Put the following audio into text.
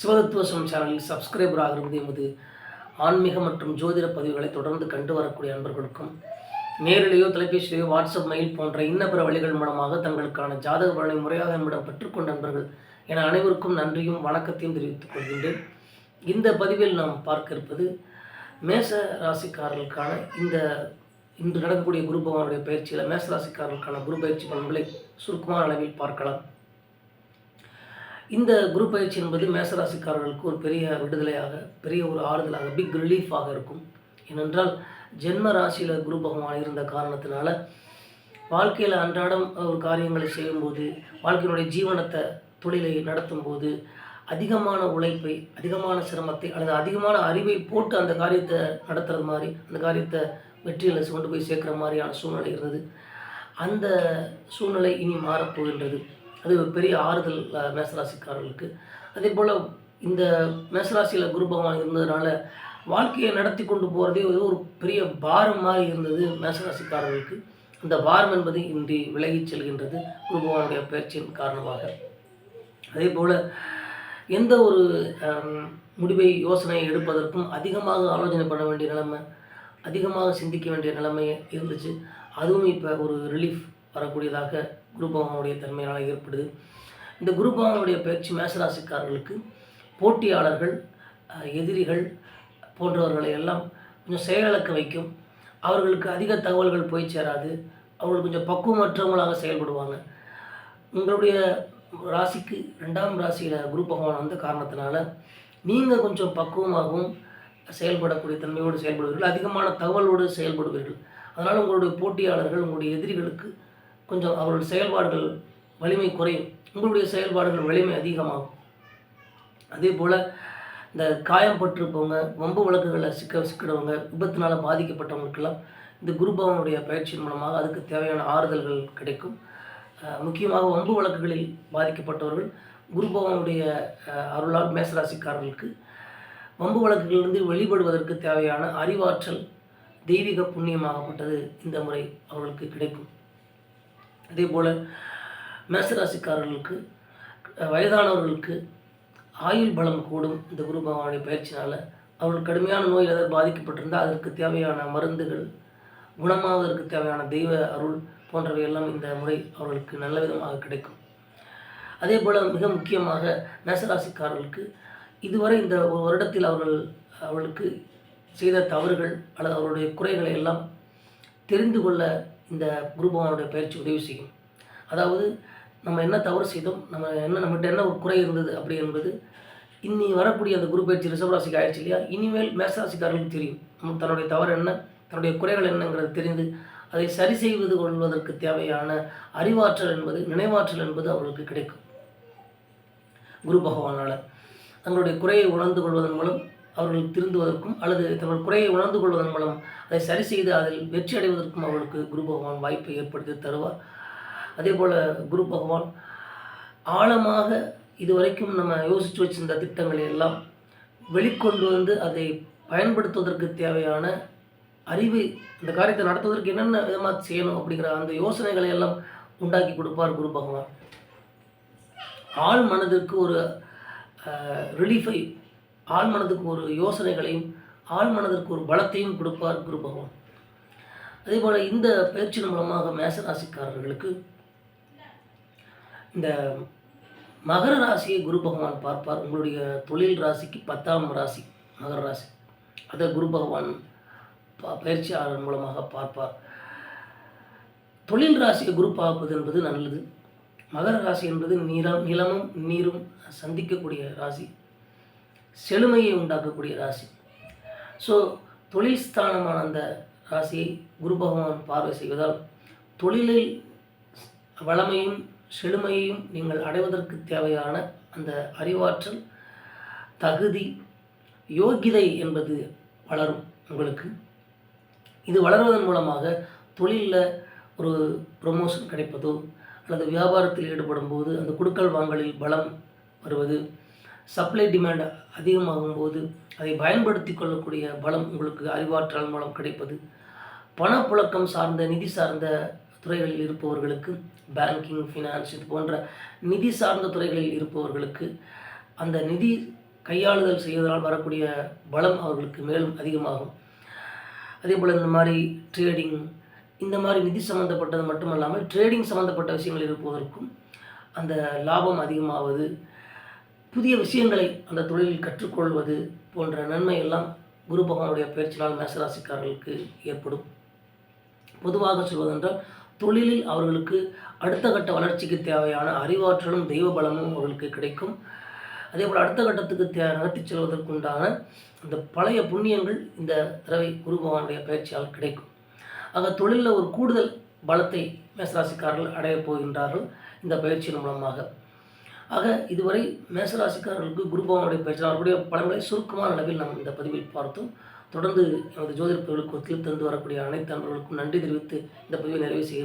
சிவதத்துவசம் சேனலில் சப்ஸ்கிரைபர் ஆகிறது எமது ஆன்மீக மற்றும் ஜோதிட பதிவுகளை தொடர்ந்து கண்டு வரக்கூடிய அன்பர்களுக்கும் நேரிலேயோ தொலைபேசியிலேயோ வாட்ஸ்அப் மெயில் போன்ற இன்ன பிற வழிகள் மூலமாக தங்களுக்கான ஜாதக பலனை முறையாக நம்மிடம் பெற்றுக்கொண்ட நண்பர்கள் என அனைவருக்கும் நன்றியும் வணக்கத்தையும் தெரிவித்துக் கொள்கின்றேன். இந்த பதிவில் நாம் பார்க்க இருப்பது மேச ராசிக்காரர்களுக்கான இந்த இன்று நடக்கக்கூடிய குரு பகவானுடைய பயிற்சியில் மேச ராசிக்காரர்களுக்கான குரு பயிற்சி பலன்களை சுருக்கமான அளவில் பார்க்கலாம். இந்த குரு பயிற்சி என்பது மேசராசிக்காரர்களுக்கு ஒரு பெரிய விடுதலையாக பெரிய ஒரு ஆறுதலாக பிக் ரிலீஃபாக இருக்கும். ஏனென்றால் ஜென்ம ராசியில் குரு பகவான் இருந்த காரணத்தினால வாழ்க்கையில் அன்றாடம் ஒரு காரியங்களை செய்யும்போது வாழ்க்கையினுடைய ஜீவனத்தை தொழிலை நடத்தும்போது அதிகமான உழைப்பை அதிகமான சிரமத்தை அல்லது அதிகமான அறிவை போட்டு அந்த காரியத்தை நடத்துகிறது மாதிரி அந்த காரியத்தை வெற்றியில் கொண்டு போய் சேர்க்குற மாதிரியான சூழ்நிலை இருந்தது. அந்த சூழ்நிலை இனி மாறப்போகின்றது. அது ஒரு பெரிய ஆறுதல் மேசராசிக்காரர்களுக்கு. அதே போல் இந்த மேசராசியில் குரு பகவான் இருந்ததுனால வாழ்க்கையை நடத்தி கொண்டு போகிறதே ஒரு பெரிய பாரம் மாதிரி இருந்தது மேசராசிக்காரர்களுக்கு. அந்த பாரம் என்பது இன்றி விலகிச் செல்கின்றது குரு பகவானுடைய பயிற்சியின் காரணமாக. அதே போல் எந்த ஒரு முடிவை யோசனை எடுப்பதற்கும் அதிகமாக ஆலோசனை பண்ண வேண்டிய நிலைமை அதிகமாக சிந்திக்க வேண்டிய நிலைமை இருந்துச்சு. அதுவும் இப்போ ஒரு ரிலீஃப் வரக்கூடியதாக குரு பகவானுடைய தன்மையினால் ஏற்படுது. இந்த குரு பகவானுடைய பயிற்சி மேசராசிக்காரர்களுக்கு போட்டியாளர்கள் எதிரிகள் போன்றவர்களை எல்லாம் கொஞ்சம் செயலிழக்க வைக்கும். அவர்களுக்கு அதிக தகவல்கள் போய் சேராது. அவர்கள் கொஞ்சம் பக்குவமற்றவங்களாக செயல்படுவாங்க. உங்களுடைய ராசிக்கு ரெண்டாம் ராசியில் குரு பகவான் வந்த காரணத்தினால நீங்கள் கொஞ்சம் பக்குவமாகவும் செயல்படக்கூடிய தன்மையோடு செயல்படுவீர்கள். அதிகமான தகவலோடு செயல்படுவீர்கள். அதனால் உங்களுடைய போட்டியாளர்கள் உங்களுடைய எதிரிகளுக்கு கொஞ்சம் அவருடைய செயல்பாடுகள் வலிமை குறையும். உங்களுடைய செயல்பாடுகள் வலிமை அதிகமாகும். அதே போல் இந்த காயம் பட்டிருப்பவங்க வம்பு வழக்குகளில் சிக்க சிக்கிறவங்க விபத்தினால் பாதிக்கப்பட்டவங்களுக்கெல்லாம் இந்த குருபவனுடைய பயிற்சியின் மூலமாக அதுக்கு தேவையான ஆறுதல்கள் கிடைக்கும். முக்கியமாக வம்பு வழக்குகளில் பாதிக்கப்பட்டவர்கள் குருபவனுடைய அருளால் மேசராசிக்காரர்களுக்கு வம்பு வழக்குகளிலிருந்து வெளிப்படுவதற்கு தேவையான அறிவாற்றல் தெய்வீக புண்ணியமாகப்பட்டது இந்த முறை அவர்களுக்கு கிடைக்கும். அதே போல் மேசராசிக்காரர்களுக்கு வயதானவர்களுக்கு ஆயுள் பலம் கூடும். இந்த குரு பகவானுடைய பயிற்சினால் அவர்கள் கடுமையான நோயில் ஏதாவது பாதிக்கப்பட்டிருந்தால் அதற்கு தேவையான மருந்துகள் குணமாவதற்கு தேவையான தெய்வ அருள் போன்றவை எல்லாம் இந்த முறை அவர்களுக்கு நல்ல விதமாக கிடைக்கும். அதே போல் மிக முக்கியமாக மேசராசிக்காரர்களுக்கு இதுவரை இந்த ஒரு வருடத்தில் அவர்கள் அவர்களுக்கு செய்த தவறுகள் அல்லது அவருடைய குறைகளை எல்லாம் தெரிந்து கொள்ள இந்த குரு பகவானுடைய பயிற்சி உதவி செய்யும். அதாவது நம்ம என்ன தவறு செய்தோம் நம்ம என்ன நம்மகிட்ட என்ன ஒரு குறை இருந்தது அப்படி என்பது இனி வரக்கூடிய அந்த குரு பயிற்சி ரிஷபராசிக்கு ஆயிடுச்சு இல்லையா? இனிமேல் மேசராசிக்காரர்களுக்கு தெரியும். நம்ம தன்னுடைய தவறு என்ன தன்னுடைய குறைகள் என்னங்கிறது தெரிந்து அதை சரி செய்வது கொள்வதற்கு தேவையான அறிவாற்றல் என்பது நினைவாற்றல் என்பது அவர்களுக்கு கிடைக்கும். குரு பகவானால் தங்களுடைய குறையை உணர்ந்து கொள்வதன் மூலம் அவர்கள் திருந்துவதற்கும் அல்லது தங்கள் குறையை உணர்ந்து கொள்வதன் மூலம் அதை சரி செய்து அதில் வெற்றி அடைவதற்கும் அவர்களுக்கு குரு பகவான் வாய்ப்பை ஏற்படுத்தி தருவார். அதே போல் குரு பகவான் ஆழமாக இதுவரைக்கும் நம்ம யோசித்து வச்சிருந்த திட்டங்களை எல்லாம் வெளிக்கொண்டு வந்து அதை பயன்படுத்துவதற்கு தேவையான அறிவு இந்த காரியத்தை நடத்துவதற்கு என்னென்ன விதமாக செய்யணும் அப்படிங்கிற அந்த யோசனைகளை எல்லாம் உண்டாக்கி கொடுப்பார் குரு பகவான். ஆள் மனதிற்கு ஒரு ரிலீஃபை ஆழ்மனதுக்கு ஒரு யோசனைகளையும் ஆழ்மனதிற்கு ஒரு பலத்தையும் கொடுப்பார் குரு பகவான். அதே போல் இந்த பயிற்சியின் மூலமாக மேசராசிக்காரர்களுக்கு இந்த மகர ராசியை குரு பகவான் பார்ப்பார். உங்களுடைய தொழில் ராசிக்கு பத்தாம் ராசி மகர ராசி. அதை குரு பகவான் ப- பயிற்சியாளர் மூலமாக பார்ப்பார். தொழில் ராசியை குரு பார்ப்பது என்பது நல்லது. மகர ராசி என்பது நிலம் நிலமும் நீரும் சந்திக்கக்கூடிய ராசி. செழுமையை உண்டாக்கக்கூடிய ராசி. ஸோ தொழில் ஸ்தானமான அந்த ராசியை குரு பகவான் பார்வை செய்வதால் தொழிலில் வளமையும் செழுமையையும் நீங்கள் அடைவதற்கு தேவையான அந்த அறிவாற்றல் தகுதி யோகிதை என்பது வளரும் உங்களுக்கு. இது வளர்வதன் மூலமாக தொழிலில் ஒரு ப்ரொமோஷன் கிடைப்பதோ அல்லது வியாபாரத்தில் ஈடுபடும் போது அந்த குடுக்கல் வாங்கலில் பலம் வருவது சப்ளை டிமாண்ட் அதிகமாகும் போது அதை பயன்படுத்தி கொள்ளக்கூடிய பலம் உங்களுக்கு அறிவாற்றல் மூலம் கிடைப்பது. பணப்புழக்கம் சார்ந்த நிதி சார்ந்த துறைகளில் இருப்பவர்களுக்கு பேங்கிங் ஃபினான்ஸ் இது போன்ற நிதி சார்ந்த துறைகளில் இருப்பவர்களுக்கு அந்த நிதி கையாளுதல் செய்வதனால் வரக்கூடிய பலம் அவர்களுக்கு மேலும் அதிகமாகும். அதே போல் இந்த மாதிரி ட்ரேடிங் இந்த மாதிரி நிதி சம்மந்தப்பட்டது மட்டுமல்லாமல் ட்ரேடிங் சம்மந்தப்பட்ட விஷயங்கள் இருப்பதற்கும் அந்த லாபம் அதிகமாவது புதிய விஷயங்களை அந்த தொழிலில் கற்றுக்கொள்வது போன்ற நன்மை எல்லாம் குரு பகவானுடைய பயிற்சினால் மேசராசிக்காரர்களுக்கு ஏற்படும். பொதுவாக சொல்வதென்றால் தொழிலில் அவர்களுக்கு அடுத்த கட்ட வளர்ச்சிக்கு தேவையான அறிவாற்றலும் தெய்வ பலமும் அவர்களுக்கு கிடைக்கும். அதே போல் அடுத்த கட்டத்துக்கு தே நகர்த்தி செல்வதற்குண்டான அந்த பழைய புண்ணியங்கள் இந்த தடவை குரு பகவானுடைய பயிற்சியால் கிடைக்கும். ஆக தொழிலில் ஒரு கூடுதல் பலத்தை மேசராசிக்காரர்கள் அடையப் போகின்றார்கள் இந்த பயிற்சியின் மூலமாக. ஆக இதுவரை மேசராசிக்காரர்களுக்கு குருபவனுடைய பகவானுடைய அவர்களுடைய பலன்களை சுருக்கமான அளவில் நாம் இந்த பதிவில் பார்த்தோம். தொடர்ந்து எமது ஜோதிடர்களுக்கு ஒத்துழைப்பு தந்து வரக்கூடிய அனைத்து நண்பர்களுக்கும் நன்றி தெரிவித்து இந்த பதிவை நிறைவு செய்கின்றேன்